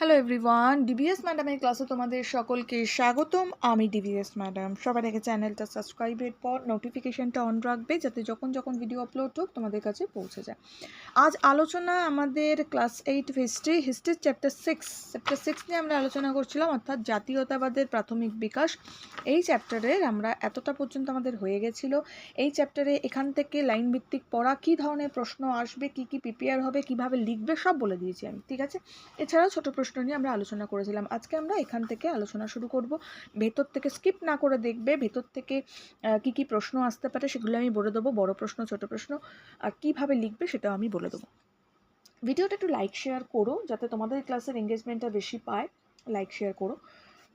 Hello everyone DBS ম্যাডামের ক্লাসে তোমাদের সকলকে স্বাগতম। আমি ডিবিএস ম্যাডাম সবার আগে চ্যানেলটা সাবস্ক্রাইবের পর নোটিফিকেশনটা অন রাখবে, যাতে যখন যখন ভিডিও আপলোড হোক তোমাদের কাছে পৌঁছে যায়। আজ আলোচনা আমাদের class eight history history chapter six chapter six নিয়ে আমরা আলোচনা করছিলাম, অর্থাৎ জাতীয়তাবাদের প্রাথমিক বিকাশ। এই চ্যাপ্টারের আমরা এতটা পর্যন্ত আমাদের হয়ে গেছিল। এই চ্যাপ্টারে এখান থেকে লাইন ভিত্তিক পড়া কী ধরনের প্রশ্ন আসবে, কী কী প্রিপেয়ার হবে, কীভাবে লিখবে সব বলে দিয়েছি আমি, ঠিক আছে? এছাড়াও ছোটো প্রশ্ন নিয়ে আমরা আলোচনা করেছিলাম। আজকে আমরা এখান থেকে আলোচনা শুরু করব। ভেতর থেকে স্কিপ না করে দেখবে, ভেতর থেকে কি কি প্রশ্ন আসতে পারে সেগুলো আমি বলে দেবো। বড় প্রশ্ন, ছোট প্রশ্ন, আর কীভাবে লিখবে সেটাও আমি বলে দেবো। ভিডিওটা একটু লাইক শেয়ার করো, যাতে তোমাদের ক্লাসের এঙ্গেজমেন্টটা বেশি পায়। লাইক শেয়ার করো।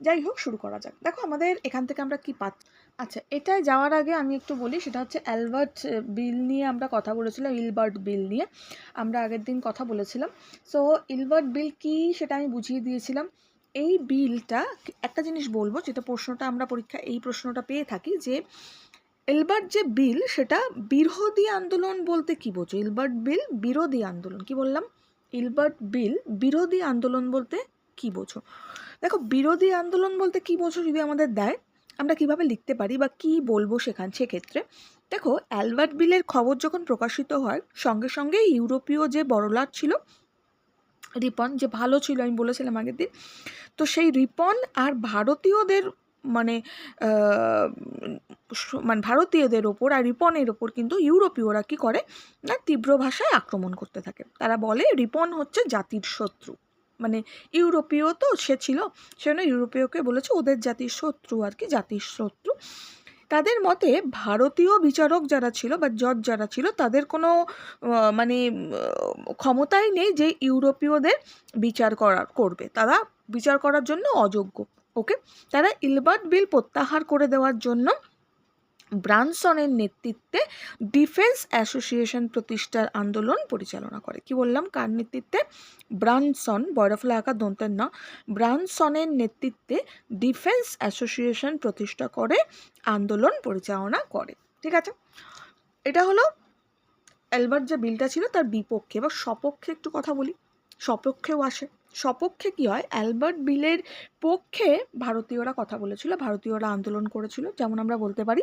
যাই হোক, শুরু করা যাক। দেখো, আমাদের এখান থেকে আমরা কি পাচ্ছি? আচ্ছা এটায় যাওয়ার আগে আমি একটু বলি, সেটা হচ্ছে অ্যালবার্ট বিল নিয়ে আমরা কথা বলেছিলাম, ইলবার্ট বিল নিয়ে। আমরা আগের দিন কথা বলেছিলাম। সো, ইলবার্ট বিল কি সেটা আমি বুঝিয়ে দিয়েছিলাম। এই বিলটা, একটা জিনিস বলব, যেটা প্রশ্নটা আমরা পরীক্ষা এই প্রশ্নটা পেয়ে থাকি যে এলবার্ট যে বিল, সেটা বিরোধী আন্দোলন বলতে কি বোঝো? ইলবার্ট বিল বিরোধী আন্দোলন, কি বললাম? ইলবার্ট বিল বিরোধী আন্দোলন বলতে কি বোঝো? দেখো, বিরোধী আন্দোলন বলতে কি বোঝো যদি আমাদের দেয়? আমরা কীভাবে লিখতে পারি বা কি বলব সেখান সেক্ষেত্রে, দেখো অ্যালবার্ট বিলের খবর যখন প্রকাশিত হয়, সঙ্গে সঙ্গে ইউরোপীয় যে বড়লাট ছিল, রিপন যে ভালো ছিল, আমি বলেছিলাম আগের দিন, তো সেই রিপন আর ভারতীয়দের মানে মানে ভারতীয়দের ওপর আর রিপনের ওপর কিন্তু ইউরোপীয়রা কি করে, না তীব্র ভাষায় আক্রমণ করতে থাকে। তারা বলে রিপন হচ্ছে জাতির শত্রু। মানে ইউরোপীয় তো সে ছিল, সেজন্য ইউরোপীয়কে বলেছে ওদের জাতির শত্রু আর কি, জাতির শত্রু। তাদের মতে ভারতীয় বিচারক যারা ছিল বা জজ যারা ছিল, তাদের কোনো মানে ক্ষমতাই নেই যে ইউরোপীয়দের বিচার করার, করবে। তারা বিচার করার জন্য অযোগ্য, ওকে? তারা ইলবার্ট বিল প্রত্যাহার করে দেওয়ার জন্য ব্রানসনের নেতৃত্বে ডিফেন্স অ্যাসোসিয়েশন প্রতিষ্ঠার আন্দোলন পরিচালনা করে। কি বললাম? কার নেতৃত্বে? ব্রানসন, বয়রফলা আঁকা, দন্তের না। ব্রানসনের নেতৃত্বে ডিফেন্স অ্যাসোসিয়েশন প্রতিষ্ঠা করে, আন্দোলন পরিচালনা করে। ঠিক আছে? এটা হলো অ্যালবার্ট যে বিলটা ছিল তার বিপক্ষে। বা সপক্ষে একটু কথা বলি। সপক্ষেও আসে। সপক্ষে কি হয়? অ্যালবার্ট বিলের পক্ষে ভারতীয়রা কথা বলেছিল, ভারতীয়রা আন্দোলন করেছিল, যেমন আমরা বলতে পারি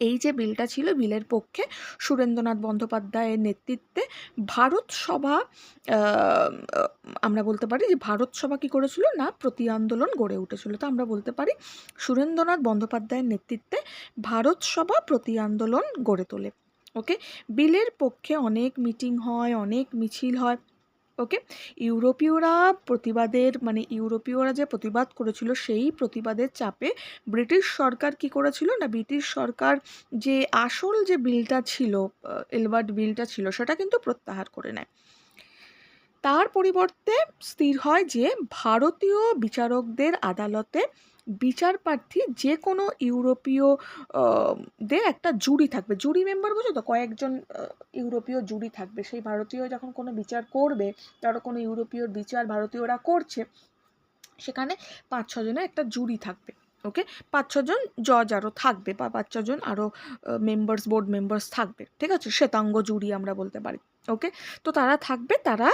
এই যে বিলটা ছিল, বিলের পক্ষে সুরেন্দ্রনাথ বন্দ্যোপাধ্যায়ের নেতৃত্বে ভারত সভা আমরা বলতে পারি যে ভারত সভা কী করেছিল? না, প্রতি আন্দোলন গড়ে উঠেছিল। তো আমরা বলতে পারি সুরেন্দ্রনাথ বন্দ্যোপাধ্যায়ের নেতৃত্বে ভারত সভা প্রতি আন্দোলন গড়ে তোলে। ওকে বিলের পক্ষে অনেক মিটিং হয়, অনেক মিছিল হয়। ওকে? ইউরোপীয়রা প্রতিবাদের মানে ইউরোপীয়রা যে প্রতিবাদ করেছিল, সেই প্রতিবাদের চাপে ব্রিটিশ সরকার কি করেছিল না, ব্রিটিশ সরকার যে আসল যে বিলটা ছিল এলবার্ট বিলটা ছিল, সেটা কিন্তু প্রত্যাহার করে নেয়। তার পরিবর্তে স্থির হয় যে ভারতীয় বিচারকদের আদালতে বিচার প্রার্থী যে কোনো ইউরোপীয় দের একটা জুরি থাকবে। জুরি মেম্বার বুঝো তো কয়েকজন ইউরোপীয় জুরি থাকবে। সেই ভারতীয় যখন কোনো বিচার করবে তারা কোনো ইউরোপীয় বিচার ভারতীয়রা করছে, সেখানে পাঁচ ছজনের একটা জুরি থাকবে ওকে পাঁচ ছজন জজ আরও থাকবে বা পাঁচ ছজন আরও মেম্বার্স বোর্ড মেম্বার্স থাকবে, ঠিক আছে? শ্বেতাঙ্গ জুরি আমরা বলতে পারি। ওকে? তো তারা থাকবে তারা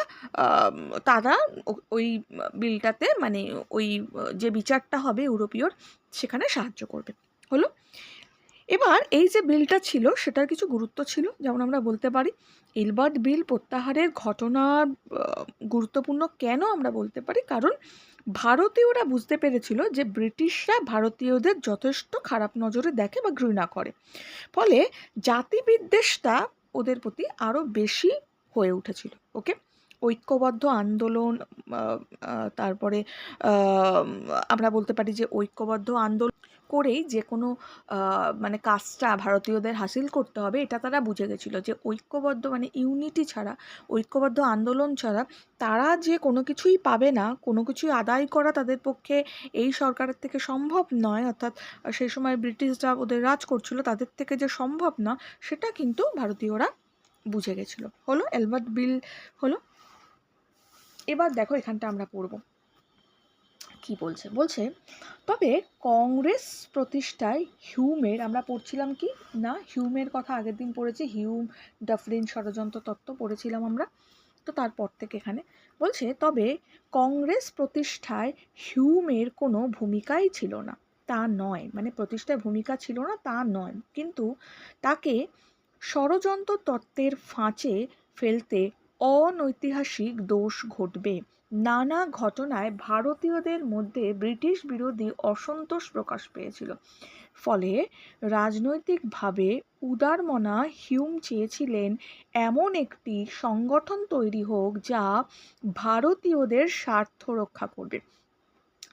তারা ওই বিলটাতে মানে ওই যে বিচারটা হবে ইউরোপীয়র সেখানে সাহায্য করবে। হলো? এবার এই যে বিলটা ছিল সেটার কিছু গুরুত্ব ছিল। যেমন আমরা বলতে পারি ইলবার্ট বিল প্রত্যাহারের ঘটনা আহ, গুরুত্বপূর্ণ কেন আমরা বলতে পারি? কারণ ভারতীয়রা বুঝতে পেরেছিল যে ব্রিটিশরা ভারতীয়দের যথেষ্ট খারাপ নজরে দেখে বা ঘৃণা করে। ফলে জাতিবিদ্বেষটা ওদের প্রতি আরও বেশি হয়ে উঠেছিল ওকে ঐক্যবদ্ধ আন্দোলন তারপরে আমরা বলতে পারি যে ঐক্যবদ্ধ আন্দোলন করেই যে কোনো মানে কাজটা ভারতীয়দের হাসিল করতে হবে, এটা তারা বুঝে গেছিল যে ঐক্যবদ্ধ মানে ইউনিটি ছাড়া, ঐক্যবদ্ধ আন্দোলন ছাড়া তারা যে কোনো কিছুই পাবে না, কোনো কিছুই আদায় করা তাদের পক্ষে এই সরকারের থেকে সম্ভব নয়, অর্থাৎ সেই সময় ব্রিটিশরা ওদের রাজ করছিল, তাদের থেকে যে সম্ভব না, সেটা কিন্তু ভারতীয়রা বুঝে গেছিল। হলো এলবার্ট বিল, হলো? এবার দেখো এখানটা আমরা পড়ব। কি বলছে? বলছে, তবে কংগ্রেস প্রতিষ্ঠায় হিউমের, আমরা পড়ছিলাম কি? না, হিউমের কথা আগের দিন পড়েছি, হিউম ডাফরিন ষড়যন্ত্র তত্ত্ব পড়েছিলাম আমরা। তো তারপর থেকে এখানে বলছে, তবে কংগ্রেস প্রতিষ্ঠায় হিউমের কোনো ভূমিকাই ছিল না। তা নয়। মানে প্রতিষ্ঠায় ভূমিকা ছিল না, তা নয়। কিন্তু তাকে ষড়যন্ত্র তত্ত্বের ফাঁচে ফেলতে অনৈতিহাসিক দোষ ঘটবে। নানা ঘটনায় ভারতীয়দের মধ্যে ব্রিটিশ বিরোধী অসন্তোষ প্রকাশ পেয়েছিল। ফলে রাজনৈতিকভাবে উদারমনা হিউম চেয়েছিলেন এমন একটি সংগঠন তৈরি হোক যা ভারতীয়দের স্বার্থ রক্ষা করবে।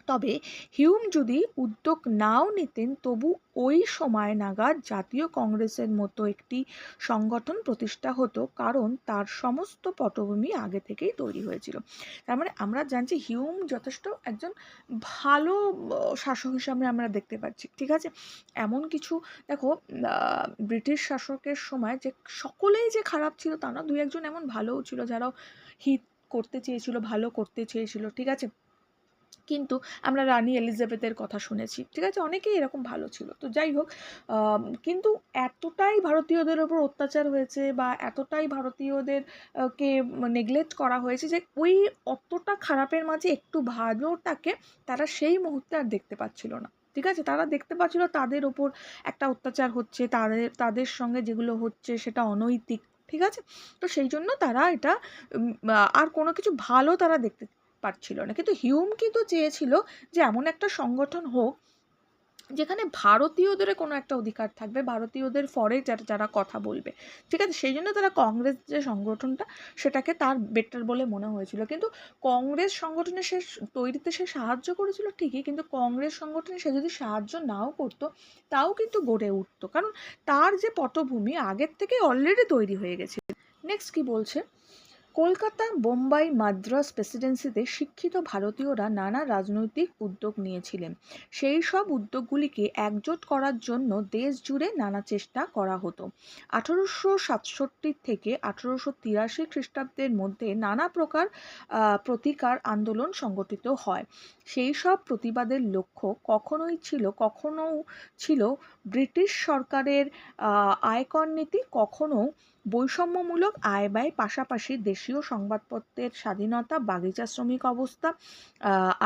তবে হিউম যদি উদ্যোগ নাও নিতেন, তবু ওই সময় নাগাদ জাতীয় কংগ্রেসের মতো একটি সংগঠন প্রতিষ্ঠা হতো, কারণ তার সমস্ত পটভূমি আগে থেকেই তৈরি হয়েছিল। তার মানে আমরা জানছি হিউম যথেষ্ট একজন ভালো শাসক হিসাবে আমরা দেখতে পাচ্ছি, ঠিক আছে? এমন কিছু, দেখো ব্রিটিশ শাসকের সময় যে সকলেই যে খারাপ ছিল তা না, দুই একজন এমন ভালোও ছিল যারাও হিত করতে চেয়েছিল, ভালো করতে চেয়েছিল, ঠিক আছে? কিন্তু আমরা রানী এলিজাবেথের কথা শুনেছি, ঠিক আছে? অনেকেই এরকম ভালো ছিল। তো যাই হোক কিন্তু এতটাই ভারতীয়দের ওপর অত্যাচার হয়েছে বা এতটাই ভারতীয়দের কে নেগলেক্ট করা হয়েছে যে ওই অতটা খারাপের মাঝে একটু ভালোটাকে তারা সেই মুহূর্তে আর দেখতে পাচ্ছিল না, ঠিক আছে? তারা দেখতে পাচ্ছিল তাদের ওপর একটা অত্যাচার হচ্ছে, তাদের তাদের সঙ্গে যেগুলো হচ্ছে সেটা অনৈতিক, ঠিক আছে? তো সেই জন্য তারা এটা আর কোনো কিছু ভালো তারা দেখতে পারছিল না। কিন্তু হিউম কিন্তু চেয়েছিল যে এমন একটা সংগঠন হোক যেখানে ভারতীয়দের কোনো একটা অধিকার থাকবে, ভারতীয়দের ফরে যারা যারা কথা বলবে। ঠিক আছে? সেই জন্য তারা কংগ্রেস যে সংগঠনটা, সেটাকে তার বেটার বলে মনে হয়েছিল। কিন্তু কংগ্রেস সংগঠনে সে তৈরিতে সে সাহায্য করেছিল ঠিকই, কিন্তু কংগ্রেস সংগঠনে সে যদি সাহায্য নাও করতো, তাও কিন্তু গড়ে উঠতো। কারণ তার যে পটভূমি আগের থেকে অলরেডি তৈরি হয়ে গেছে। নেক্সট কি বলছে? কলকাতা, বোম্বাই, মাদ্রাস প্রেসিডেন্সিতে শিক্ষিত ভারতীয়রা নানা রাজনৈতিক উদ্যোগ নিয়েছিলেন। সেই সব উদ্যোগগুলিকে একজোট করার জন্য দেশ জুড়ে নানা চেষ্টা করা হতো। আঠারোশো সাতষট্টি থেকে আঠারোশো তিরাশি খ্রিস্টাব্দের মধ্যে নানা প্রকার প্রতিকার আন্দোলন সংগঠিত হয়। সেই সব প্রতিবাদের লক্ষ্য কখনোই ছিল, কখনও ছিল ব্রিটিশ সরকারের আয়কর নীতি কখনো বৈষম্যমূলক আয় ব্যয় পাশাপাশি দেশীয় সংবাদপত্রের স্বাধীনতা, বাগিচা, শ্রমিক অবস্থা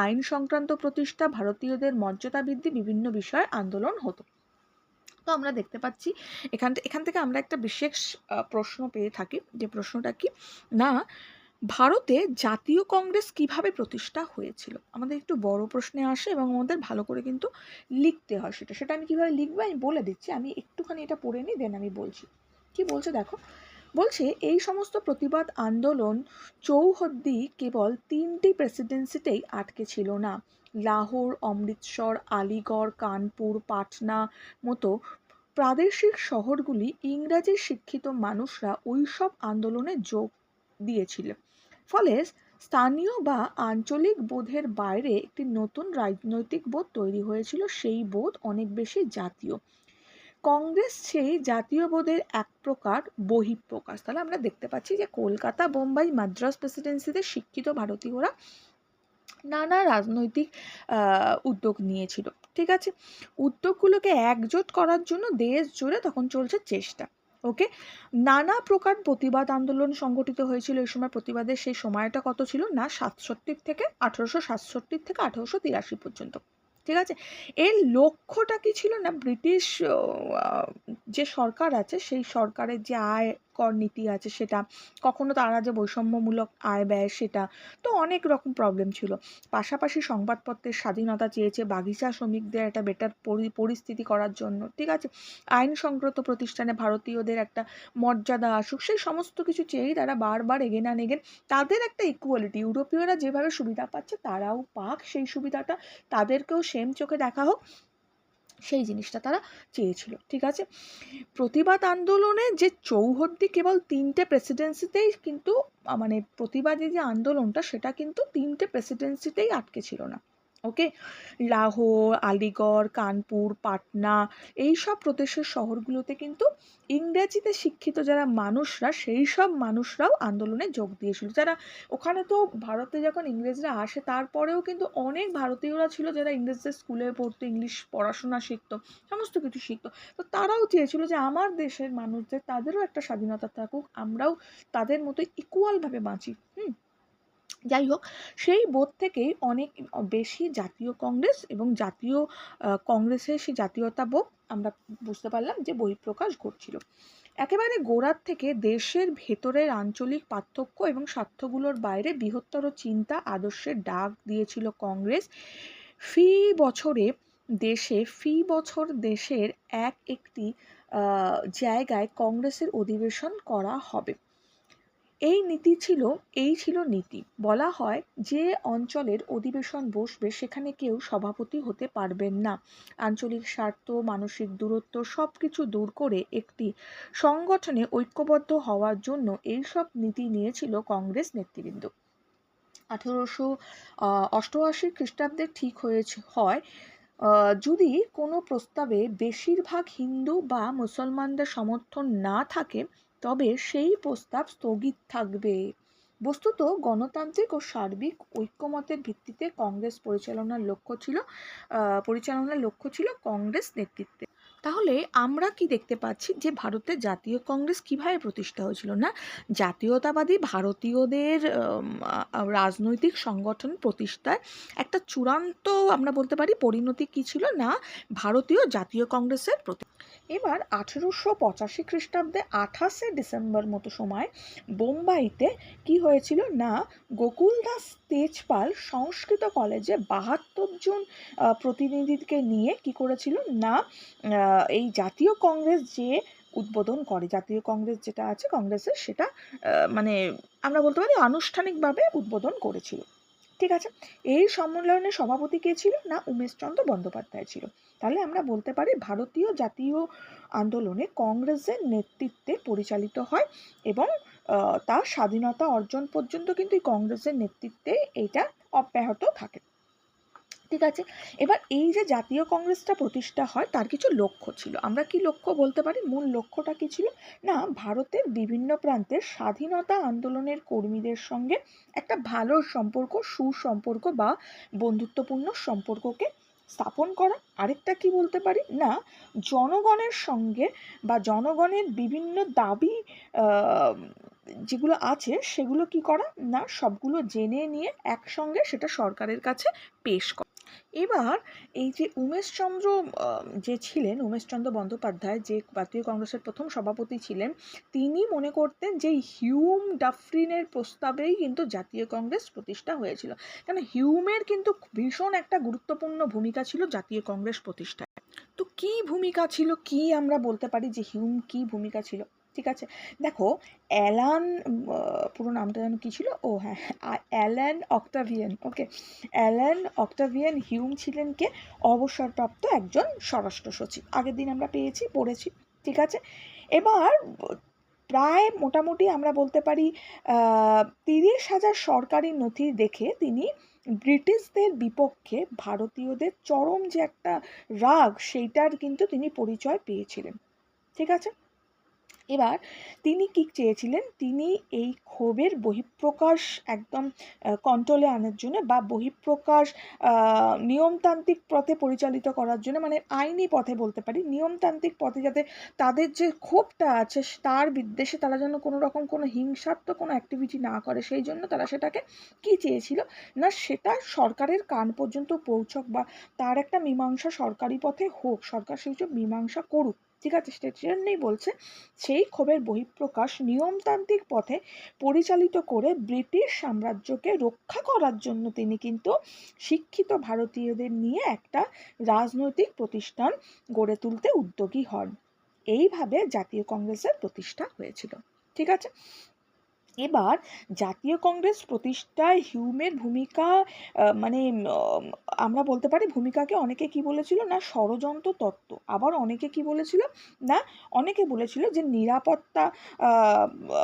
আইন সংক্রান্ত প্রতিষ্ঠা, ভারতীয়দের মর্যাদা বৃদ্ধি বিভিন্ন বিষয়ে আন্দোলন হতো। তো আমরা দেখতে পাচ্ছি, এখান এখান থেকে আমরা একটা বিশেষ প্রশ্ন পেয়ে থাকি। যে প্রশ্নটা কি? না, ভারতে জাতীয় কংগ্রেস কীভাবে প্রতিষ্ঠা হয়েছিল? আমাদের একটু বড় প্রশ্নে আসে এবং আমাদের ভালো করে কিন্তু লিখতে হয় সেটা। সেটা আমি কীভাবে লিখব আমি বলে দিচ্ছি। আমি একটুখানি এটা পড়ে নিই দেন আমি বলছি। কি বলছে দেখো? বলছে, এই সমস্ত প্রতিবাদ আন্দোলন চৌহদ্দি কেবল তিনটি প্রেসিডেন্সিতেই আটকে ছিল না। লাহোর, অমৃতসর, আলিগড়, কানপুর, পাটনা মতো প্রাদেশিক শহরগুলি ইংরাজি শিক্ষিত মানুষরা ওই সব আন্দোলনে যোগ দিয়েছিল। ফলে স্থানীয় বা আঞ্চলিক বোধের বাইরে একটি নতুন রাজনৈতিক বোধ তৈরি হয়েছিল, সেই বোধ অনেক বেশি জাতীয়। কংগ্রেস সেই জাতীয়বোধের এক প্রকার বহিঃপ্রকাশ। তাহলে আমরা দেখতে পাচ্ছি যে কলকাতা, বোম্বাই, মাদ্রাস প্রেসিডেন্সিতে শিক্ষিত ভারতীয়রা নানা রাজনৈতিক উদ্যোগ নিয়েছিল। ঠিক আছে? উদ্যোগগুলোকে একজোট করার জন্য দেশ জুড়ে তখন চলছে চেষ্টা। ওকে? নানা প্রকার প্রতিবাদ আন্দোলন সংগঠিত হয়েছিল এই সময়। প্রতিবাদের সেই সময়টা কত ছিল? না, সাতষট্টির থেকে, আঠেরোশো সাতষট্টির থেকে আঠেরোশো তিরাশি পর্যন্ত। ঠিক আছে? এর লক্ষ্যটা কি ছিল না? ব্রিটিশ যে সরকার আছে, সেই সরকারের যে আয় কর নীতি আছে সেটা। কখনো তারা যে বৈষম্যমূলক আয় ব্যয় সেটা। তো অনেক রকম প্রবলেম ছিল। পাশাপাশি সংবাদপত্রের স্বাধীনতা চেয়েছে বাগিচা শ্রমিকদের একটা বেটার পরিস্থিতি করার জন্য, ঠিক আছে? আইন সংক্রান্ত প্রতিষ্ঠানে ভারতীয়দের একটা মর্যাদা আসুক, সেই সমস্ত কিছু চেয়েই তারা বারবার এগেন আন এগেন তাদের একটা ইকুয়ালিটি ইউরোপীয়রা যেভাবে সুবিধা পাচ্ছে তারাও পাক সেই সুবিধাটা। তাদেরকেও সেম চোখে দেখা হোক। সেই জিনিসটা তারা চেয়েছিল, ঠিক আছে? প্রতিবাদ আন্দোলনে যে চৌহদ্দি কেবল তিনটে প্রেসিডেন্সিতেই কিন্তু মানে প্রতিবাদী যে আন্দোলনটা, সেটা কিন্তু তিনটে প্রেসিডেন্সিতেই আটকে ছিল না। ওকে? লাহোর, আলিগড়, কানপুর, পাটনা এই সব প্রদেশের শহরগুলোতে কিন্তু ইংরেজিতে শিক্ষিত যারা মানুষরা, সেই সব মানুষরাও আন্দোলনে যোগ দিয়েছিল। যারা ওখানে তো ভারতে যখন ইংরেজরা আসে, তারপরেও কিন্তু অনেক ভারতীয়রা ছিল যারা ইংরেজদের স্কুলে পড়তো, ইংলিশ পড়াশোনা শিখতো, সমস্ত কিছু শিখতো। তো তারাও চেয়েছিল যে আমার দেশের মানুষদের, তাদেরও একটা স্বাধীনতা থাকুক, আমরাও তাদের মতো ইকুয়ালভাবে বাঁচি। হুম? যাই হোক, সেই বোধ থেকেই অনেক বেশি জাতীয় কংগ্রেস এবং জাতীয় কংগ্রেসের সেই জাতীয়তাবোধ আমরা বুঝতে পারলাম যে বহিঃপ্রকাশ ঘটছিল। একেবারে গোড়ার থেকে দেশের ভেতরের আঞ্চলিক পার্থক্য এবং স্বার্থগুলোর বাইরে বৃহত্তর চিন্তা, আদর্শের ডাক দিয়েছিল কংগ্রেস। ফি বছরে দেশে, ফি বছর দেশের এক একটি জায়গায় কংগ্রেসের অধিবেশন করা হবে। এই নীতি ছিল, এই ছিল নীতি। বলা হয় যে অঞ্চলের অধিবেশন বসবে, সেখানে কেউ সভাপতি হতে পারবেন না। আঞ্চলিক স্বার্থ, মানসিক দূরত্ব সব কিছু দূর করে একটি সংগঠনে ঐক্যবদ্ধ হওয়ার জন্য এই সব নীতি নিয়েছিল কংগ্রেস নেতৃবৃন্দ। আঠেরোশো অষ্টআশি খ্রিস্টাব্দে ঠিক হয়েছে, হয় যদি কোনো প্রস্তাবে বেশিরভাগ হিন্দু বা মুসলমানদের সমর্থন না থাকে তবে সেই প্রস্তাব স্থগিত থাকবে। বস্তুত গণতান্ত্রিক ও সার্বিক ঐক্যমতের ভিত্তিতে কংগ্রেস পরিচালনার লক্ষ্য ছিল পরিচালনার লক্ষ্য ছিল কংগ্রেস নেতৃত্বে। তাহলে আমরা কি দেখতে পাচ্ছি যে ভারতের জাতীয় কংগ্রেস কীভাবে প্রতিষ্ঠা হয়েছিল না? জাতীয়তাবাদী ভারতীয়দের রাজনৈতিক সংগঠন প্রতিষ্ঠায় একটা চূড়ান্ত, আমরা বলতে পারি, পরিণতি কি ছিল না? ভারতীয় জাতীয় কংগ্রেসের প্রতি এবার আঠেরোশো পঁচাশি খ্রিস্টাব্দে আঠাশে ডিসেম্বর মতো সময় বোম্বাইতে কি হয়েছিল? না গোকুলদাস তেজপাল সংস্কৃত কলেজে বাহাত্তর জন প্রতিনিধিকে নিয়ে কি করেছিল? না এই জাতীয় কংগ্রেস যে উদ্বোধন করে, জাতীয় কংগ্রেস যেটা আছে কংগ্রেসের সেটা মানে আমরা বলতে পারি আনুষ্ঠানিকভাবে উদ্বোধন করেছিল। ঠিক আছে? এই সম্মেলনের সভাপতি কে ছিল? না উমেশচন্দ্র বন্দ্যোপাধ্যায় ছিল। তাহলে আমরা বলতে পারি ভারতীয় জাতীয় আন্দোলনে কংগ্রেসের নেতৃত্বে পরিচালিত হয় এবং তার স্বাধীনতা অর্জন পর্যন্ত কিন্তু এই কংগ্রেসের নেতৃত্বে এইটা অব্যাহত থাকে। ঠিক আছে। এবার এই যে জাতীয় কংগ্রেসটা প্রতিষ্ঠা হয়, তার কিছু লক্ষ্য ছিল। আমরা কি লক্ষ্য বলতে পারি? মূল লক্ষ্যটা কি ছিল? না, ভারতের বিভিন্ন প্রান্তের স্বাধীনতা আন্দোলনের কর্মীদের সঙ্গে একটা ভালো সম্পর্ক, সুসম্পর্ক বা বন্ধুত্বপূর্ণ সম্পর্ককে স্থাপন করা। আরেকটা কি বলতে পারি? না, জনগণের সঙ্গে বা জনগণের বিভিন্ন দাবি যেগুলো আছে, সেগুলো কি করা? না, সবগুলো জেনে নিয়ে একসঙ্গে সেটা সরকারের কাছে পেশ করা। এবার এই যে উমেশচন্দ্র যে ছিলেন, উমেশচন্দ্র বন্দ্যোপাধ্যায়, যে জাতীয় কংগ্রেসের প্রথম সভাপতি ছিলেন, তিনি মনে করতেন যে হিউম ডাফরিনের প্রস্তাবেই কিন্তু জাতীয় কংগ্রেস প্রতিষ্ঠা হয়েছিল। কেন হিউমের কিন্তু ভীষণ একটা গুরুত্বপূর্ণ ভূমিকা ছিল জাতীয় কংগ্রেস প্রতিষ্ঠায়। তো কি ভূমিকা ছিল, কি আমরা বলতে পারি যে হিউম কি ভূমিকা ছিল? ঠিক আছে। দেখো, অ্যালান পুরো নামটা যেন কি ছিল? ও হ্যাঁ Allan Octavian okay Allan Octavian Hume ছিলেন কে? অবসরপ্রাপ্ত একজন স্বরাষ্ট্র সচিব। আগের দিন আমরা পেয়েছি, পড়েছি, ঠিক আছে? এবার, প্রায় মোটামুটি আমরা বলতে পারি তিরিশ হাজার সরকারি নথি দেখে তিনি ব্রিটিশদের বিপক্ষে ভারতীয়দের চরম যে একটা রাগ, সেইটার কিন্তু তিনি পরিচয় পেয়েছিলেন। ঠিক আছে? এবার তিনি কি চেয়েছিলেন? তিনি এই ক্ষোভের বহিঃপ্রকাশ একদম কন্ট্রোলে আনার জন্য বা বহিঃপ্রকাশ নিয়মতান্ত্রিক পথে পরিচালিত করার জন্য মানে আইনি পথে বলতে পারি, নিয়মতান্ত্রিক পথে যাতে তাদের যে ক্ষোভটা আছে তার বিদ্বেষে তারা যেন কোনো রকম কোনো হিংসাত্মক কোনো অ্যাক্টিভিটি না করে, সেই জন্য তারা সেটাকে কি চেয়েছিল? না, সেটা সরকারের কান পর্যন্ত পৌঁছক বা তার একটা মীমাংসা সরকারি পথে হোক, সরকার সেই মীমাংসা করুক। ঠিক আছে সেটা জন্যই বলছে, সেই ক্ষোভের বহিঃপ্রকাশ নিয়মতান্ত্রিক পথে পরিচালিত করে ব্রিটিশ সাম্রাজ্যকে রক্ষা করার জন্য তিনি কিন্তু শিক্ষিত ভারতীয়দের নিয়ে একটা রাজনৈতিক প্রতিষ্ঠান গড়ে তুলতে উদ্যোগী হন। এইভাবে জাতীয় কংগ্রেসের প্রতিষ্ঠা হয়েছিল। ঠিক আছে? এবার জাতীয় কংগ্রেস প্রতিষ্ঠায় হিউমের ভূমিকা মানে আমরা বলতে পারি ভূমিকাকে অনেকে কি বলেছিল না ষড়যন্ত্র তত্ত্ব। আবার অনেকে কি বলেছিল না, অনেকে বলেছিল যে নিরাপত্তা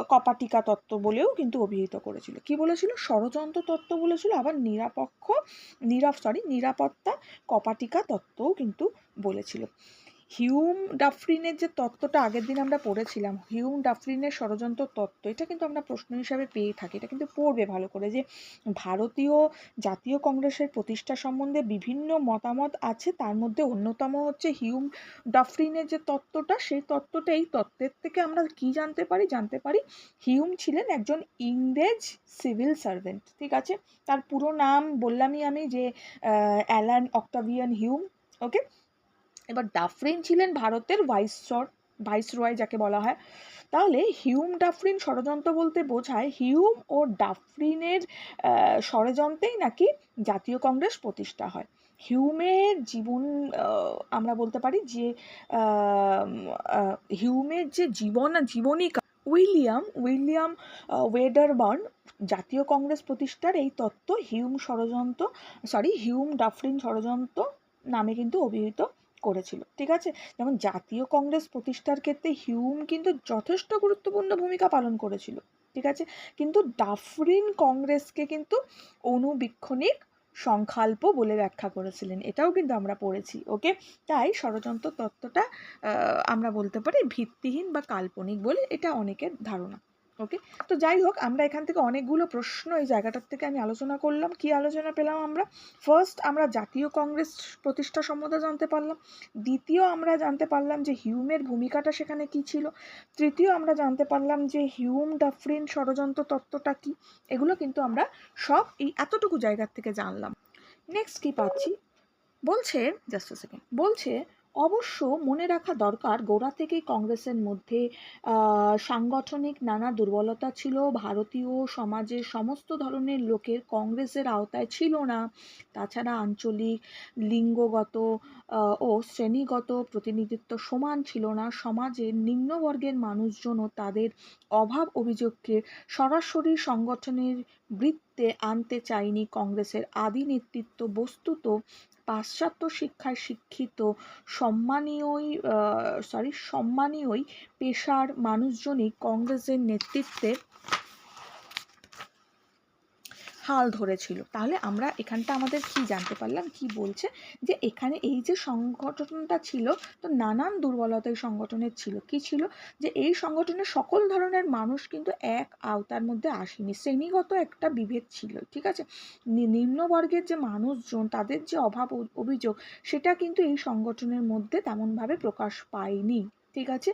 কপাটিকা তত্ত্ব বলেও কিন্তু অভিহিত করেছিল। কি বলেছিল? ষড়যন্ত্র তত্ত্ব বলেছিল, আবার নিরাপক্ষ, নিরাপ সরি নিরাপত্তা কপাটিকা তত্ত্বও কিন্তু বলেছিল। হিউম ডাফরিনের যে তত্ত্বটা আগের দিন আমরা পড়েছিলাম হিউম ডাফরিনের ষড়যন্ত্র তত্ত্ব, এটা কিন্তু আমরা প্রশ্ন হিসাবে পেয়ে থাকি। এটা কিন্তু পড়বে ভালো করে যে ভারতীয় জাতীয় কংগ্রেসের প্রতিষ্ঠা সম্বন্ধে বিভিন্ন মতামত আছে, তার মধ্যে অন্যতম হচ্ছে হিউম ডাফরিনের যে তত্ত্বটা, সেই তত্ত্বটা এই তত্ত্বের থেকে আমরা কি জানতে পারি? জানতে পারি হিউম ছিলেন একজন ইংরেজ সিভিল সার্ভেন্ট ঠিক আছে? তার পুরো নাম বললামই আমি যে অ্যালান অক্টাভিয়ান হিউম ওকে এবার ডাফরিন ছিলেন ভারতের ভাইসর ভাইসরয় যাকে বলা হয়। তাহলে হিউম ডাফরিন ষড়যন্ত্র বলতে বোঝায় হিউম ও ডাফরিনের ষড়যন্ত্রেই নাকি জাতীয় কংগ্রেস প্রতিষ্ঠা হয়। হিউমের জীবন আমরা বলতে পারি যে হিউমের যে জীবন, জীবনীকা উইলিয়াম উইলিয়াম ওয়েডারবার্ন জাতীয় কংগ্রেস প্রতিষ্ঠার এই তত্ত্ব হিউম ষড়যন্ত্র সরি হিউম ডাফরিন ষড়যন্ত্র নামে কিন্তু অভিহিত। করেছিল, ঠিক আছে? যেমন জাতীয় কংগ্রেস প্রতিষ্ঠার ক্ষেত্রে হিউম কিন্তু যথেষ্ট গুরুত্বপূর্ণ ভূমিকা পালন করেছিল, ঠিক আছে? কিন্তু ডাফরিন কংগ্রেসকে কিন্তু অনুবীক্ষণিক সংখ্যাল্প বলে ব্যাখ্যা করেছিলেন, এটাও কিন্তু আমরা পড়েছি, ওকে? তাই ষড়যন্ত্র তত্ত্বটা আমরা বলতে পারি ভিত্তিহীন বা কাল্পনিক বলে এটা অনেকের ধারণা। ওকে তো যাই হোক, আমরা এখান থেকে অনেকগুলো প্রশ্ন এই জায়গাটার থেকে আমি আলোচনা করলাম। কি আলোচনা পেলাম আমরা? ফার্স্ট আমরা জাতীয় কংগ্রেস প্রতিষ্ঠা সম্বন্ধে জানতে পারলাম। দ্বিতীয়, আমরা জানতে পারলাম যে হিউমের ভূমিকাটা সেখানে কি ছিল। তৃতীয়, আমরা জানতে পারলাম যে হিউম ডাফরিন ষড়যন্ত্র তত্ত্বটা কি। এগুলো কিন্তু আমরা সব এই এতটুকু জায়গার থেকে জানলাম। নেক্সট কি পাচ্ছি? বলছে জাস্ট সেকেন্ড বলছে অবশ্য মনে রাখা দরকার, গোড়া থেকেই কংগ্রেসের মধ্যে সাংগঠনিক নানা দুর্বলতা ছিল, ভারতীয় সমাজের সমস্ত ধরনের লোকের কংগ্রেসের আওতায় ছিল না। তাছাড়া আঞ্চলিক, লিঙ্গগত ও শ্রেণীগত প্রতিনিধিত্ব সমান ছিল না। সমাজের নিম্নবর্গের মানুষজনও তাদের অভাব অভিযোগকে সরাসরি সংগঠনের বৃত্তে আনতে চায়নি। কংগ্রেসের আদি নেতৃত্ব বস্তুত পাশ্চাত্য শিক্ষায় শিক্ষিত সম্মানীয়ই সরি সম্মানীয়ই পেশার মানুষজনই কংগ্রেসের নেতৃত্বে হাল ধরেছিল। তাহলে আমরা এখানটা আমাদের কি জানতে পারলাম? কি বলছে? যে এখানে এই যে সংগঠনটা ছিল, তো নানান দুর্বলতা এই সংগঠনের ছিল। কি ছিল? যে এই সংগঠনের সকল ধরনের মানুষ কিন্তু এক আওতার মধ্যে আসেনি। শ্রেণীগত একটা বিভেদ ছিল, ঠিক আছে? নিম্নবর্গের যে মানুষজন, তাদের যে অভাব অভিযোগ, সেটা কিন্তু এই সংগঠনের মধ্যে তেমনভাবে প্রকাশ পায়নি। ঠিক আছে?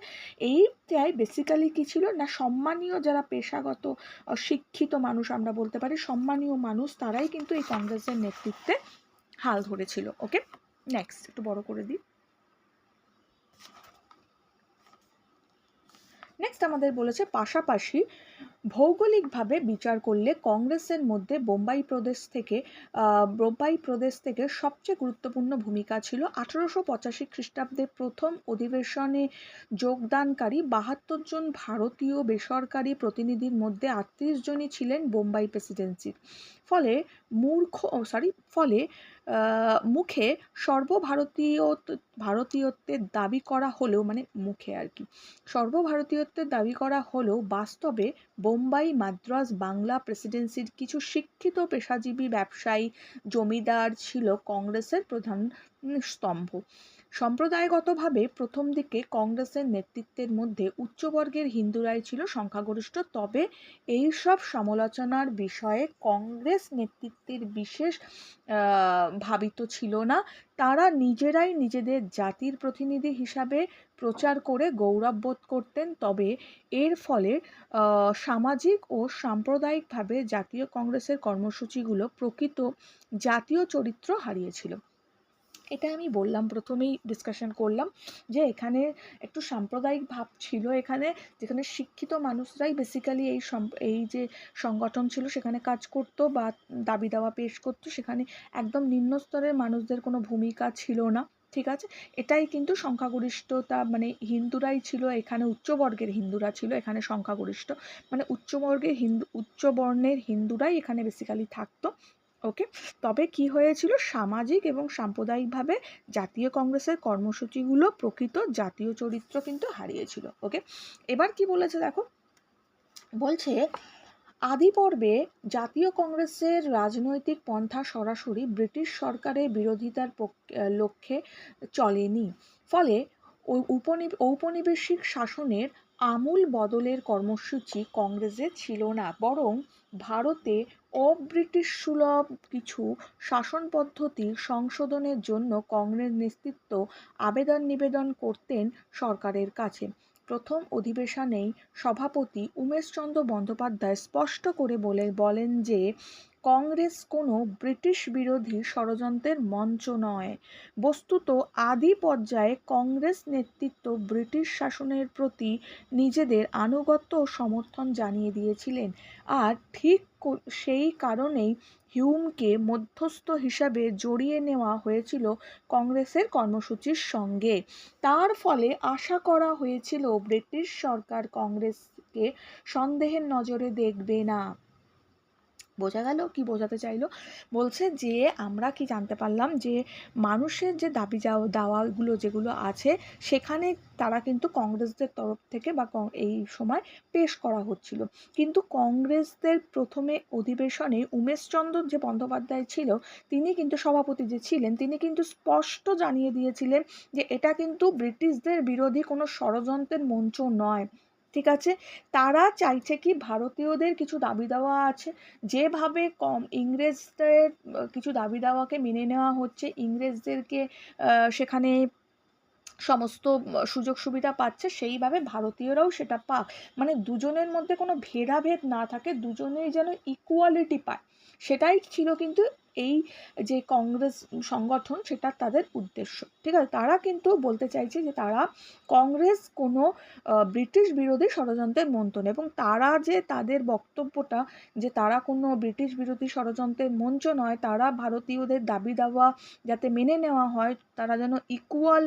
এইটাই বেসিক্যালি কী ছিল? না, সম্মানীয় যারা পেশাগত শিক্ষিত মানুষ আমরা বলতে পারি, সম্মানীয় মানুষ তারাই কিন্তু এই কংগ্রেসের নেতৃত্বে হাল ধরেছিল ওকে নেক্সট একটু বড় করে দিই। নেক্সট আমাদের বলেছে পাশাপাশি ভৌগোলিকভাবে বিচার করলে কংগ্রেসের মধ্যে বোম্বাই প্রদেশ থেকে বোম্বাই প্রদেশ থেকে সবচেয়ে গুরুত্বপূর্ণ ভূমিকা ছিল আঠারোশো পঁচাশি খ্রিস্টাব্দে প্রথম অধিবেশনে যোগদানকারী বাহাত্তর জন ভারতীয় বেসরকারি প্রতিনিধির মধ্যে আটত্রিশ জনই ছিলেন বোম্বাই প্রেসিডেন্সির ফলে মূর্খ সরি ফলে মুখে সর্বভারতীয় ভারতীয়ত্বের দাবি করা হলেও মানে মুখে আর কি, সর্বভারতীয়ত্বের দাবি করা হলেও বাস্তবে বোম্বাই, মাদ্রাজ, বাংলা প্রেসিডেন্সির কিছু শিক্ষিত পেশাজীবী, ব্যবসায়ী, জমিদার ছিল কংগ্রেসের প্রধান স্তম্ভ। সম্প্রদায়গতভাবে প্রথম দিকে কংগ্রেসের নেতৃত্বের মধ্যে উচ্চবর্গের হিন্দুরাই ছিল সংখ্যাগরিষ্ঠ। তবে এই সব সমালোচনার বিষয়ে কংগ্রেস নেতৃত্বের বিশেষ ভাবিত ছিল না। তারা নিজেরাই নিজেদের জাতির প্রতিনিধি হিসাবে প্রচার করে গৌরববোধ করতেন। তবে এর ফলে সামাজিক ও সাম্প্রদায়িকভাবে জাতীয় কংগ্রেসের কর্মসূচিগুলো প্রকৃত জাতীয় চরিত্র হারিয়েছিল। এটা আমি বললাম, প্রথমেই ডিসকাশন করলাম যে এখানে একটু সাম্প্রদায়িক ভাব ছিল এখানে, যেখানে শিক্ষিত মানুষরাই বেসিক্যালি এই এই যে সংগঠন ছিল সেখানে কাজ করতো বা দাবি দাওয়া পেশ করতো, সেখানে একদম নিম্ন স্তরের মানুষদের কোনো ভূমিকা ছিল না, ঠিক আছে? এটাই কিন্তু সংখ্যাগরিষ্ঠতা মানে হিন্দুরাই ছিল, এখানে উচ্চবর্গের হিন্দুরা ছিল, এখানে সংখ্যাগরিষ্ঠ মানে উচ্চবর্গের হিন্দু, উচ্চবর্ণের হিন্দুরাই এখানে বেসিক্যালি থাকতো। ওকে তবে কি হয়েছিল? সামাজিক এবং সাম্প্রদায়িকভাবে জাতীয় কংগ্রেসের কর্মসূচিগুলো প্রকৃত জাতীয় চরিত্র কিন্তু হারিয়েছিল। ওকে এবার কি বলেছে দেখো? বলছে, আদি পর্বে জাতীয় কংগ্রেসের রাজনৈতিক পন্থা সরাসরি ব্রিটিশ সরকারের বিরোধিতার লক্ষ্যে চলেনি। ফলে ঔপনিবেশিক শাসনের আমূল বদলের কর্মসূচি কংগ্রেসের ছিল না। বরং ভারতে অব্রিটিশ সুলভ কিছু শাসন পদ্ধতি সংশোধনের জন্য কংগ্রেস নেতৃত্ব আবেদন নিবেদন করতেন সরকারের কাছে। প্রথম অধিবেশনেই সভাপতি উমেশচন্দ্র বন্দ্যোপাধ্যায় স্পষ্ট করে বলে, বলেন যে কংগ্রেস কোনো ব্রিটিশ বিরোধী ষড়যন্ত্রের মঞ্চ নয়। বস্তুত আদি পর্যায়ে কংগ্রেস নেতৃত্ব ব্রিটিশ শাসনের প্রতি নিজেদের আনুগত্য ও সমর্থন জানিয়ে দিয়েছিলেন। আর ঠিক সেই কারণেই হিউমকে মধ্যস্থ হিসাবে জড়িয়ে নেওয়া হয়েছিল কংগ্রেসের কর্মসূচির সঙ্গে। তার ফলে আশা করা হয়েছিল ব্রিটিশ সরকার কংগ্রেসকে সন্দেহের নজরে দেখবে না। বোঝা গেল কি বোঝাতে চাইলো? বলছে যে, আমরা কি জানতে পারলাম যে, মানুষের যে দাবি যাওয়া দাওয়াগুলো যেগুলো আছে, সেখানে তারা কিন্তু কংগ্রেসদের তরফ থেকে বা এই সময় পেশ করা হচ্ছিল। কিন্তু কংগ্রেসদের প্রথমে অধিবেশনে উমেশচন্দ্র যে বন্দ্যোপাধ্যায় ছিল, তিনি কিন্তু সভাপতি যে ছিলেন, তিনি কিন্তু স্পষ্ট জানিয়ে দিয়েছিলেন যে, এটা কিন্তু ব্রিটিশদের বিরোধী কোনো ষড়যন্ত্রের মঞ্চ নয়। ঠিক আছে? তারা চাইছে কি ভারতীয়দের কিছু দাবি দেওয়া আছে। যেভাবে কম ইংরেজদের কিছু দাবি দেওয়াকে মেনে নেওয়া হচ্ছে, ইংরেজদেরকে সেখানে সমস্ত সুযোগ সুবিধা পাচ্ছে, সেইভাবে ভারতীয়রাও সেটা পাক। মানে দুজনের মধ্যে কোনো ভেদাভেদ না থাকে, দুজনেই যেন ইকুয়ালিটি পায়। সেটাই ছিল কিন্তু এই যে কংগ্রেস সংগঠন, সেটা তাদের উদ্দেশ্য। ঠিক আছে? তারা কিন্তু বলতে চাইছে যে তারা কংগ্রেস কোনো ব্রিটিশ বিরোধী ষড়যন্ত্রের মন্থন এবং তারা যে তাদের বক্তব্যটা যে তারা কোনো ব্রিটিশ বিরোধী ষড়যন্ত্রের মঞ্চ নয়, তারা ভারতীয়দের দাবি দাওয়া যাতে মেনে নেওয়া হয়, তারা যেন ইকুয়াল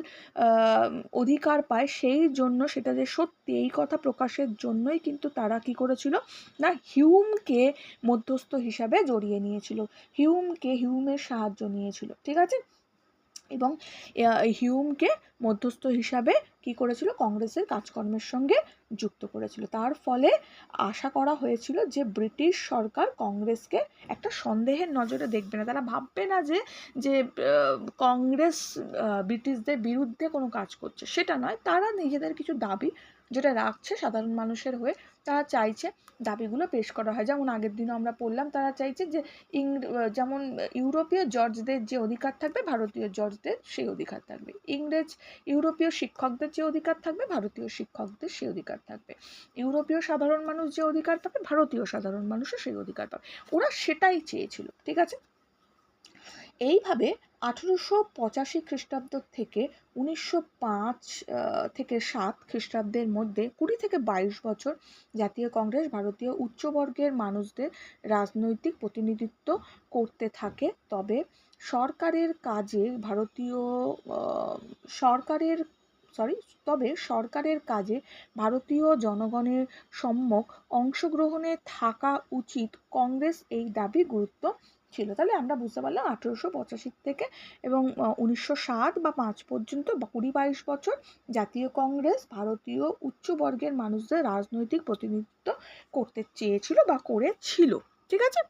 অধিকার পায়, সেই জন্য সেটা যে সত্যি, এই কথা প্রকাশের জন্যই কিন্তু তারা কি করেছিল? না হিউমকে মধ্যস্থ হিসাবে জড়িয়ে নিয়েছিল। হিউম কে হিউমের সাহায্য নিয়েছিল, ঠিক আছে? এবং হিউমকে মধ্যস্থ হিসাবে কি করেছিল? কংগ্রেসের কাজকর্মের সঙ্গে যুক্ত করেছিল। তার ফলে আশা করা হয়েছিল যে ব্রিটিশ সরকার কংগ্রেসকে একটা সন্দেহের নজরে দেখবে না। তারা ভাববে না যে যে কংগ্রেস ব্রিটিশদের বিরুদ্ধে কোনো কাজ করছে। সেটা নয়। তারা নিজেদের কিছু দাবি যেটা রাখছে সাধারণ মানুষের হয়ে তারা চাইছে দাবিগুলো পেশ করা হয়। যেমন আগের দিনও আমরা পড়লাম, তারা চাইছে যে ইং যেমন ইউরোপীয় জর্জদের যে অধিকার থাকবে, ভারতীয় জর্জদের সেই অধিকার থাকবে। ইংরেজ, ইউরোপীয় শিক্ষকদের যে অধিকার থাকবে, ভারতীয় শিক্ষকদের সেই অধিকার থাকবে। ইউরোপীয় সাধারণ মানুষ যে অধিকার পাবে, ভারতীয় সাধারণ মানুষও সেই অধিকার পাবে। ওরা সেটাই চেয়েছিল, ঠিক আছে? এইভাবে আঠেরোশো পঁচাশি খ্রিস্টাব্দ থেকে উনিশশো পাঁচ থেকে সাত খ্রিস্টাব্দের মধ্যে কুড়ি থেকে বাইশ বছর জাতীয় কংগ্রেস ভারতীয় উচ্চবর্গের মানুষদের রাজনৈতিক প্রতিনিধিত্ব করতে থাকে। তবে সরকারের কাজে ভারতীয় সরকারের সরি তবে সরকারের কাজে ভারতীয় জনগণের সম্মুখ অংশগ্রহণে থাকা উচিত কংগ্রেস এই দাবি গুরুত্ব ছিল। তাহলে আমরা বুঝতে পারলাম আঠেরোশো পঁচাশি থেকে এবং উনিশশো সাত বা পাঁচ পর্যন্ত কুড়ি বাইশ বছর জাতীয় কংগ্রেস ভারতীয় উচ্চবর্গের মানুষদের রাজনৈতিক প্রতিনিধিত্ব করতে চেয়েছিল বা করেছিল। ঠিক আছে?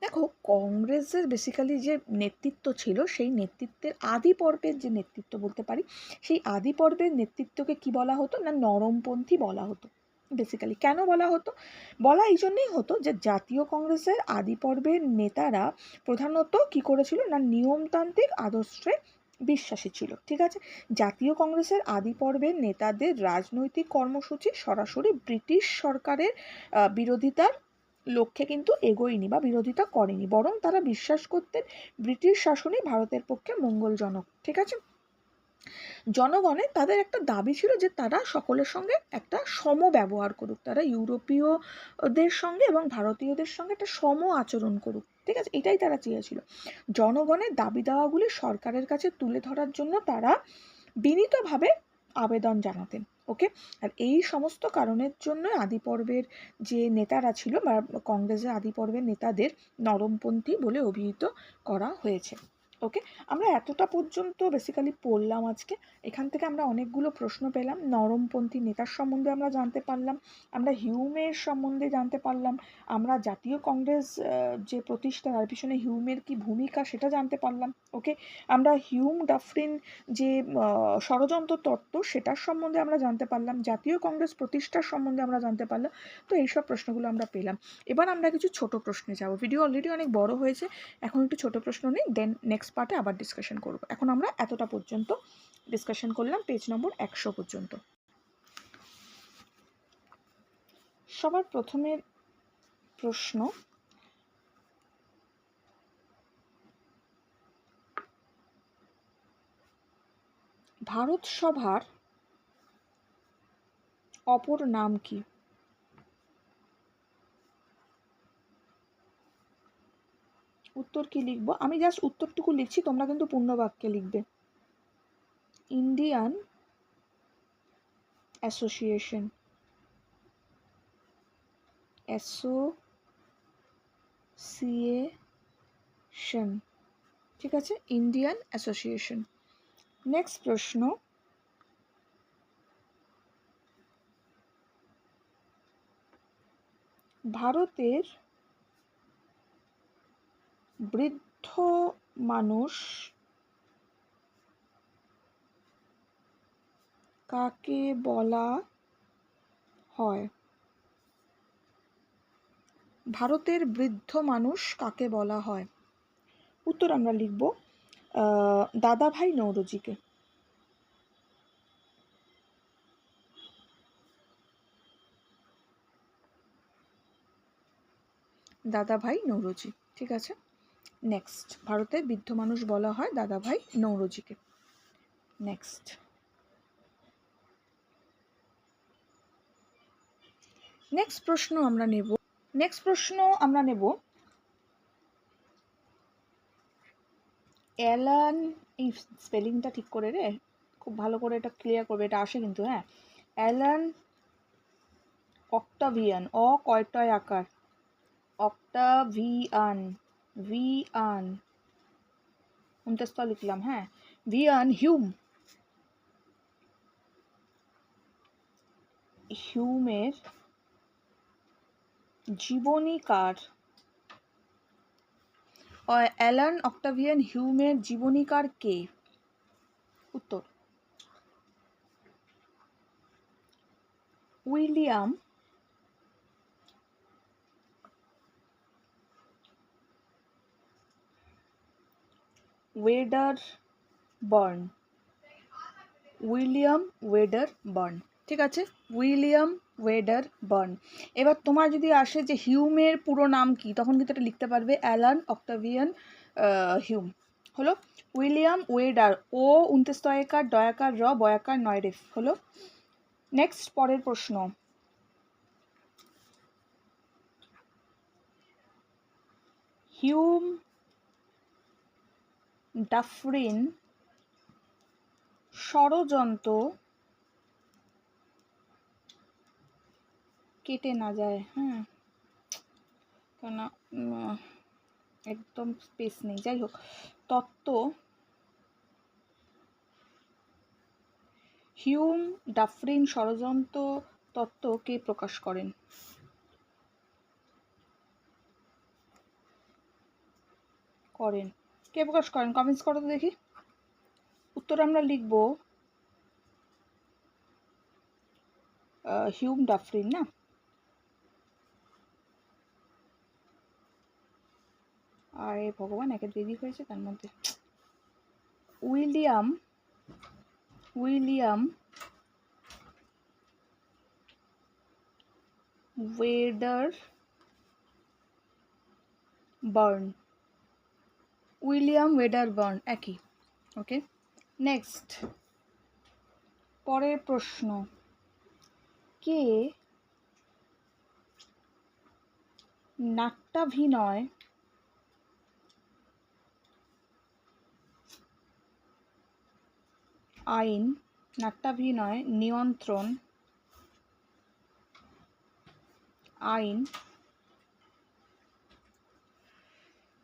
দেখো, কংগ্রেসের বেসিক্যালি যে নেতৃত্ব ছিল, সেই নেতৃত্বের আদি পর্বের যে নেতৃত্ব বলতে পারি, সেই আদি পর্বের নেতৃত্বকে কি বলা হতো? না, নরমপন্থী বলা হতো। বেসিক্যালি কেন বলা হতো? বলা এই জন্যই হতো যে জাতীয় কংগ্রেসের আদি পর্বের নেতারা প্রধানত কি করেছিল না নিয়মতান্ত্রিক আদর্শে বিশ্বাসী ছিল, ঠিক আছে? জাতীয় কংগ্রেসের আদি পর্বের নেতাদের রাজনৈতিক কর্মসূচি সরাসরি ব্রিটিশ সরকারের বিরোধিতার লক্ষ্যে কিন্তু এগোয়নি বা বিরোধিতা করেনি, বরং তারা বিশ্বাস করতেন ব্রিটিশ শাসনই ভারতের পক্ষে মঙ্গলজনক, ঠিক আছে? জনগণের তাদের একটা দাবি ছিল যে তারা সকলের সঙ্গে একটা সম ব্যবহার করুক, তারা ইউরোপীয়দের সঙ্গে এবং ভারতীয়দের সঙ্গে একটা সম আচরণ করুক, ঠিক আছে? এটাই তারা চেয়েছিল। জনগণের দাবি দাওয়াগুলি সরকারের কাছে তুলে ধরার জন্য তারা বিনীতভাবে আবেদন জানাতেন, ওকে? আর এই সমস্ত কারণের জন্য আদিপর্বের যে নেতারা ছিল বা কংগ্রেসের আদিপর্বের নেতাদের নরমপন্থী বলে অভিহিত করা হয়েছে। ওকে আমরা এতটা পর্যন্ত বেসিক্যালি পড়লাম আজকে। এখান থেকে আমরা অনেকগুলো প্রশ্ন পেলাম। নরমপন্থী নেতার সম্বন্ধে আমরা জানতে পারলাম। আমরা হিউমের সম্বন্ধে জানতে পারলাম। আমরা জাতীয় কংগ্রেস যে প্রতিষ্ঠা তার পিছনে হিউমের কি ভূমিকা সেটা জানতে পারলাম। ওকে আমরা হিউম ডাফরিন যে ষড়যন্ত্র তত্ত্ব সেটার সম্বন্ধে আমরা জানতে পারলাম। জাতীয় কংগ্রেস প্রতিষ্ঠার সম্বন্ধে আমরা জানতে পারলাম। তো এইসব প্রশ্নগুলো আমরা পেলাম। এবার আমরা কিছু ছোট প্রশ্নে যাব। ভিডিও অলরেডি অনেক বড় হয়েছে। এখন একটু ছোট প্রশ্ন নেই। দেন নেক্সট নেক্সট পার্টে আবার ডিসকাশন করব। এখন আমরা এতটা পর্যন্ত ডিসকাশন করলাম পেজ নম্বর একশো পর্যন্ত। সবার প্রথমের প্রশ্ন, ভারত সভার অপর নাম কি? উত্তর কি লিখব? আমি জাস্ট উত্তরটুকু লিখছি, তোমরা কিন্তু পূর্ণ বাক্যে লিখবে। ইন্ডিয়ান অ্যাসোসিয়েশন অ্যাসোসিয়েশন ঠিক আছে? ইন্ডিয়ান অ্যাসোসিয়েশন নেক্সট প্রশ্ন। ভারতের বৃদ্ধ মানুষ কাকে বলা হয়? ভারতের বৃদ্ধ মানুষ কাকে বলা হয়? উত্তর আমরা লিখব দাদাভাই নৌরজিকে। দাদাভাই নৌরজি, ঠিক আছে? নেক্সট ভারতের বৃদ্ধ মানুষ বলা হয় দাদাভাই নৌরজিকে। নেক্সট নেক্সট প্রশ্ন আমরা নেব নেক্সট প্রশ্ন আমরা নেব অ্যালান এই স্পেলিংটা ঠিক করে রে, খুব ভালো করে এটা ক্লিয়ার করবে, এটা আসে কিন্তু হ্যাঁ। অ্যালান অক্টাভিয়ান, অ কয়টয় আকার? অক্টাভিয়ান। ভিয়ান উনতেস্তল লিখলাম হ্যাঁ ভিয়ান হিউম হিউমের জীবনীকার অ্যালান অক্টাভিয়ান হিউমের জীবনীকার কে উত্তর William Werder burn. William Wedderburn. ঠিক আছে? William Wedderburn. এবার তোমার যদি আসে যে হিউমের পুরো নাম কি, তখন কিন্তু এটা লিখতে পারবে অ্যালান অক্টাভিয়ান হিউম। হলো? উইলিয়াম ওয়েডার, ও উনত্রিশ তয়কার ডয়াকার র, বয়াকার নয় রেফ হলো? নেক্সট, পরের প্রশ্ন। হিউম ডাফরিন ষড়যন্ত্র কেটে না যায় হ্যাঁ কেন একদম স্পেস নেই। যাই হোক, তত্ত্ব হিউম ডাফরিন ষড়যন্ত্র তত্ত্ব কে প্রকাশ করেন? করেন। কে প্রকাশ করেন? কমেন্টস করো তো দেখি। উত্তর আমরা লিখব হিউম ডাফরিন না? আরে ভগবান, একে দেরি হয়েছে তার মধ্যে। William William Wedderburn. William Wedderburn, একই, ওকে? নেক্সট পরের প্রশ্ন। কে নাট্যাভিনয় আইন, নাট্যাভিনয় নিয়ন্ত্রণ আইন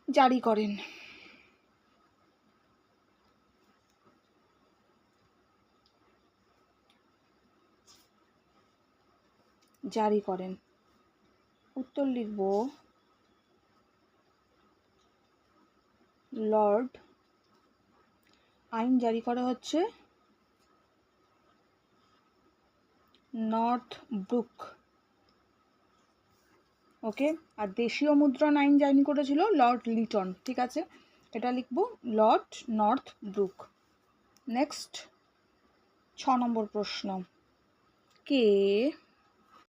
জারি করেন? জারি করেন। উত্তর লিখব, লর্ড, আইন জারি করা হচ্ছে নর্থ ব্রুক। ওকে, আর দেশীয় মুদ্রণ আইন জারি করেছিল লর্ড লিটন, ঠিক আছে? এটা লিখব, লর্ড নর্থ ব্রুক। নেক্সট, ছ নম্বর প্রশ্ন। কে